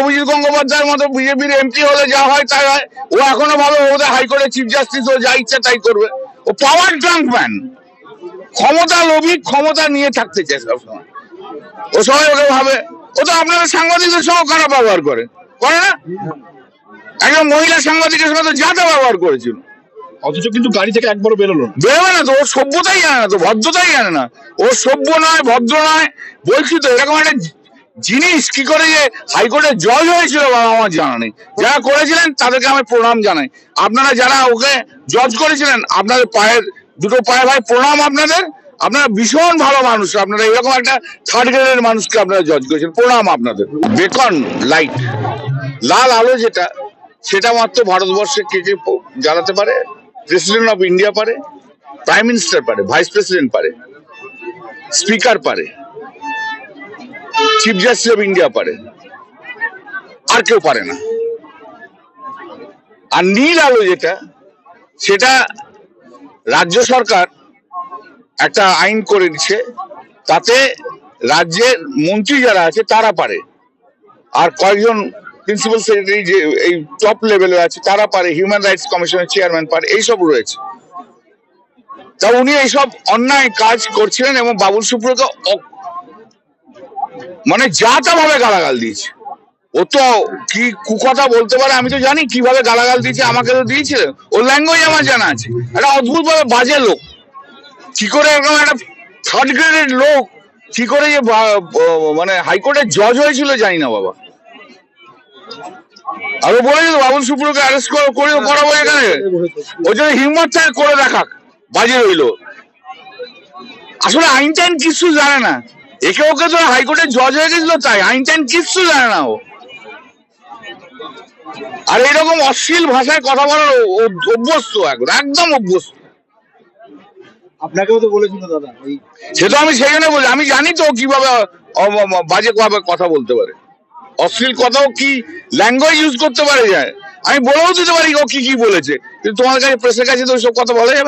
অভিজিৎ গঙ্গোপাধ্যায়ের মতো বিজেপির এমপি হলে যা হয় তাই হয়। ও এখনও ভাবে ওদের হাইকোর্টের চিফ জাস্টিস ও যা ইচ্ছা তাই করবে। ও পাওয়ার ড্রাঙ্ক ম্যান ক্ষমতা লোভী ক্ষমতা নিয়ে থাকতে চায় সবসময়। ও সবাই ওকে ভাবে। ও তো আপনাদের সাংবাদিকদের সঙ্গে খারাপ ব্যবহার করে? করে না? একজন মহিলা সাংবাদিকের সঙ্গে তো যাতা ব্যবহার করেছিল। অথচ কিন্তু গাড়ি থেকে একবার বেরোলো বেরোবে না তো ওর সভ্যতাই জানে না তো ভদ্রতাই জানে না। ও সভ্য নয় ভদ্র নয় বলছি তো এরকম একটা জিনিস কি করে যে হাইকোর্টে জজ হয়েছিল বাবা আমার জানা নেই। যারা করেছিলেন তাদেরকে আমি প্রণাম জানাই। আপনারা যারা ওকে জজ করেছিলেন, আপনাদের পায়ের, দুটো পায়ে ভাই প্রণাম আপনাদের। আপনারা ভীষণ ভালো মানুষ, আপনারা এরকম একটা থার্ড গ্রেডের মানুষকে আপনারা জজ করেছেন, প্রণাম আপনাদের। বেকন লাইট লাল আলো যেটা, সেটা মাত্র ভারতবর্ষে কে কে জ্বালাতে পারে? প্রেসিডেন্ট অফ ইন্ডিয়া পারে প্রাইম মিনিস্টার পারে ভাইস প্রেসিডেন্ট পারে স্পিকার পারে। চিফ জাস্টিস অফ ইন্ডিয়া পারে। আর কেউ পারে না। আর নীল আলো যেটা, সেটা রাজ্য সরকার একটা আইন করে দিচ্ছে, তাতে রাজ্যের মন্ত্রী যারা আছে, তারা পারে। আর কয়েকজন প্রিন্সিপাল সেক্রেটারি যে এই টপ লেভেলে আছে, তারা পারে। হিউম্যান রাইটস কমিশনের চেয়ারম্যান পারে। এইসব রয়েছে। তা উনি এইসব অন্যায় কাজ করছিলেন এবং বাবুল সুপ্রিয়কে মানে যা তা ভাবে গালাগাল দিয়েছে। ও তো কি কুকথা বলতে পারে আমি তো জানি, কীভাবে গালাগাল দিয়েছে, আমাকে তো দিয়েছিল ওর ল্যাঙ্গুয়েজ আমার জানা আছে। একটা অদ্ভুত ভাবে বাজে লোক। কি করে এরকম একটা থার্ড গ্রেডের লোক, কি করে যে মানে হাইকোর্টের জজ হয়েছিল জানি না বাবা। আরও বলেছিল, বাবুল সুপ্রিয়কে অ্যারেস্ট করে করাবো এখানে। ওই জন্য হিম্মত করে দেখাক। বাজে রইল। আসলে আইন টাইন কিচ্ছু জানে না। একে ওকে তো হাইকোর্টের জজ হয়ে গেছিল তাই আইন টাইন কিচ্ছু জানে না ও। আর এরকম অশ্লীল ভাষায় কথা বলার অভ্যস্ত একদম একদম অভ্যস্ত। আপনাকেও তো বলেছিল দাদা এই সে তো আমি সেই জন্য বলি আমি জানি তো কীভাবে বাজে ভাবে কথা বলতে পারে। অশ্লীল কথাও কি ল্যাঙ্গুয়েজ ইউজ করতে পারে যায়? আমি বলেও দিতে পারি ও কি কি বলেছে। কিন্তু তোমার কাছে প্রেসের কাছে তো ওইসব কথা বলা যাবে না।